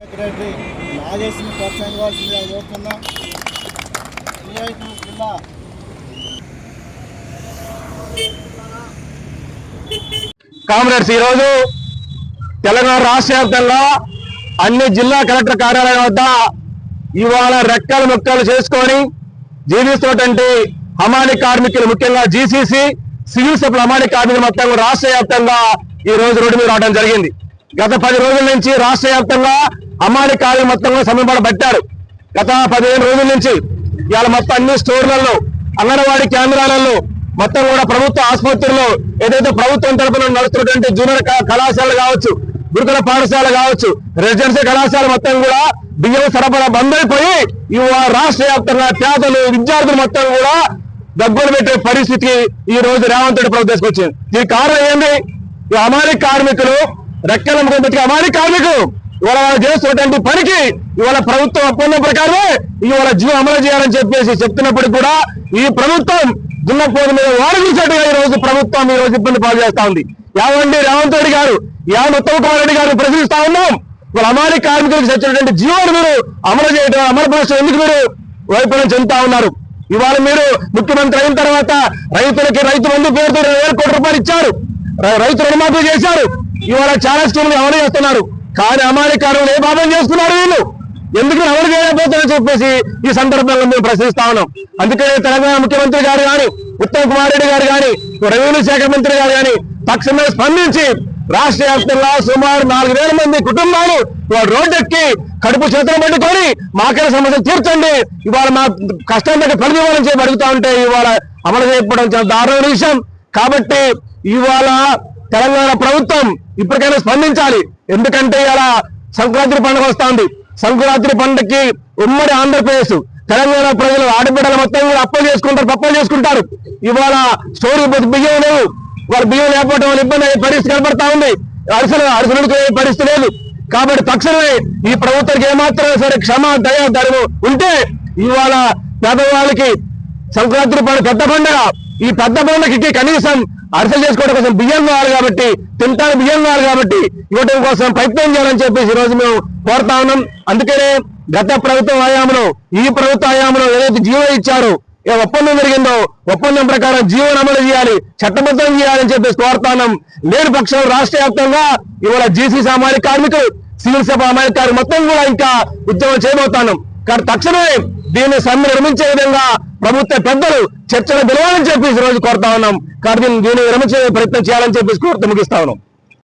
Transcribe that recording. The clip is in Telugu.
సెక్రటరీ నాగేశ్వరిని ప్రోత్సహించవలసిందిగా కోరుతున్నా. జిల్లా కామ్రేడ్స్ ఈరోజు తెలంగాణ రాష్ట్ర వ్యాప్తంగా అన్ని జిల్లా కలెక్టర్ కార్యాలయం వద్ద ఇవాళ రెక్కలు ముక్కలు చేసుకొని జీవిస్తున్నటువంటి హమాలి కార్మికులు ముఖ్యంగా జీసీసీ సివిల్ సప్లై హమాలి కార్మికులు మొత్తం రాష్ట్ర వ్యాప్తంగా ఈ రోజు రోడ్డు మీద రావడం జరిగింది. గత పది రోజుల నుంచి రాష్ట్ర వ్యాప్తంగా అమ్మాడి కాలు మొత్తం కూడా సమయం పెట్టారు. గత పదిహేను రోజుల నుంచి ఇవాళ మొత్తం అన్ని స్టోర్లలో అంగన్వాడీ కేంద్రాలలో మొత్తం కూడా ప్రభుత్వ ఆసుపత్రుల్లో ఏదైతే ప్రభుత్వం తరపున నడుస్తున్నటువంటి జూనియర్ కళాశాల కళాశాలలు కావచ్చు గురుకుల పాఠశాల కావచ్చు రెసిడెన్సీ కళాశాల మొత్తం కూడా బియ్యం సరఫరా బంద్ అయిపోయి రాష్ట్ర వ్యాప్తంగా పేదలు విద్యార్థులు మొత్తం కూడా దగ్గులు పెట్టే పరిస్థితికి ఈ రోజు రేవంత్ రెడ్డి ప్రభుత్వం తీసుకొచ్చింది. దీనికి కారణం ఏంది? ఈ అమాలి కార్మికులు రెక్కల ముఖం పెట్టి అమాలి కార్మికులు. ఇవాళ వాళ్ళు చేస్తున్నటువంటి పనికి ఇవాళ ప్రభుత్వం ఒప్పందం ప్రకారమే ఇవాళ జీవం అమలు చేయాలని చెప్పేసి చెప్తున్నప్పుడు కూడా ఈ ప్రభుత్వం దున్నపోదు మీద వాడగించినట్టుగా ఈ రోజు ప్రభుత్వం ఈ రోజు ఇబ్బంది పాలు చేస్తా ఉంది. యావండి రేవంత్ రెడ్డి గారు యావన్ ఉత్తమ్ కుమార్ రెడ్డి గారు ప్రశ్నిస్తా ఉన్నాం. ఇవాళ అమాలి కార్మికులకు చచ్చినటువంటి జీవోను మీరు అమలు చేయడం అమలుపరచడం ఎందుకు మీరు వైఫల్యం చెందుతా ఉన్నారు? ఇవాళ మీరు ముఖ్యమంత్రి అయిన తర్వాత రైతులకి రైతు బంధు పేరుతో రెండు వేల కోట్ల రూపాయలు ఇచ్చారు. రైతు రుణమాఫీ చేశారు. ఇవాళ చాలా స్కీములు అమలు చేస్తున్నారు. కానీ అమాయకారులు ఏ పాపం చేస్తున్నారు వీళ్ళు? ఎందుకు అమలు చేయకపోతుందని చెప్పేసి ఈ సందర్భంగా మేము ప్రశ్నిస్తా ఉన్నాం. అందుకే తెలంగాణ ముఖ్యమంత్రి గారు కానీ ఉత్తమ్ కుమార్ రెడ్డి గారు కానీ రెవెన్యూ శాఖ మంత్రి గారు కానీ తక్షణమే స్పందించి రాష్ట్ర వ్యాప్తంగా సుమారు నాలుగు వేల మంది కుటుంబాలు ఇవాళ రోడ్డెక్కి కడుపు చేతులు పట్టుకొని మాకైన సమస్య తీర్చండి. ఇవాళ మా కష్టం దగ్గర ఫలితం చెప్పి అడుగుతా ఉంటే ఇవాళ అమలు చేయకపోవడం చాలా దారుణ విషయం. కాబట్టి ఇవాళ తెలంగాణ ప్రభుత్వం ఇప్పటికైనా స్పందించాలి. ఎందుకంటే ఇలా సంక్రాంతి పండుగ వస్తుంది. సంక్రాంతి పండుగకి ఉమ్మడి ఆంధ్రప్రదేశ్ తెలంగాణ ప్రజలు ఆడబిడ్డలు మొత్తం కూడా అప్పలు చేసుకుంటారు పప్పలు చేసుకుంటారు. ఇవాళ స్టోరీ బియ్యం లేవు. వాళ్ళ బియ్యం లేకపోవడం వల్ల ఇబ్బంది అయ్యే పరిస్థితి కనబడతా ఉంది. అరిసెలు అరిసెలకు పరిస్థితి లేదు. కాబట్టి తక్షణమే ఈ ప్రభుత్వానికి ఏమాత్రం సరే క్షమ దయ ధర్మం ఉంటే ఇవాళ పేదవాళ్ళకి సంక్రాంతి పండుగ పెద్ద పండుగ. ఈ పెద్ద పండుగకి కనీసం అరసలు చేసుకోవడం కోసం బియ్యం కావాలి కాబట్టి తింటాను బియ్యం కావాలి కాబట్టి ఇవ్వడం కోసం ప్రయత్నం చేయాలని చెప్పేసి ఈ రోజు మేము కోరుతా ఉన్నాం. అందుకనే గత ప్రభుత్వ హయాంలో ఈ ప్రభుత్వ హయాంలో ఏదైతే జీవో ఇచ్చారో ఏ ఒప్పందం జరిగిందో ఒప్పందం ప్రకారం జీవన అమలు చేయాలి చట్టబద్ధం చేయాలని చెప్పేసి కోరుతానం లేని పక్షం రాష్ట్ర వ్యాప్తంగా ఇవాళ జీసీ సామాజిక కార్మికులు సివిల్ సభ సామాజిక మొత్తం కూడా ఇంకా ఉద్యమం చేయబోతాను కానీ తక్షణమే దీన్ని సమ్మె నిర్మించే విధంగా ప్రభుత్వ పెద్దలు చర్చలు పిలవాలని చెప్పేసి రోజు కోరుతా ఉన్నాం. కానీ దీన్ని దీన్ని విరమించే ప్రయత్నం చేయాలని చెప్పేసి కోరుతూ ముగిస్తా ఉన్నాం.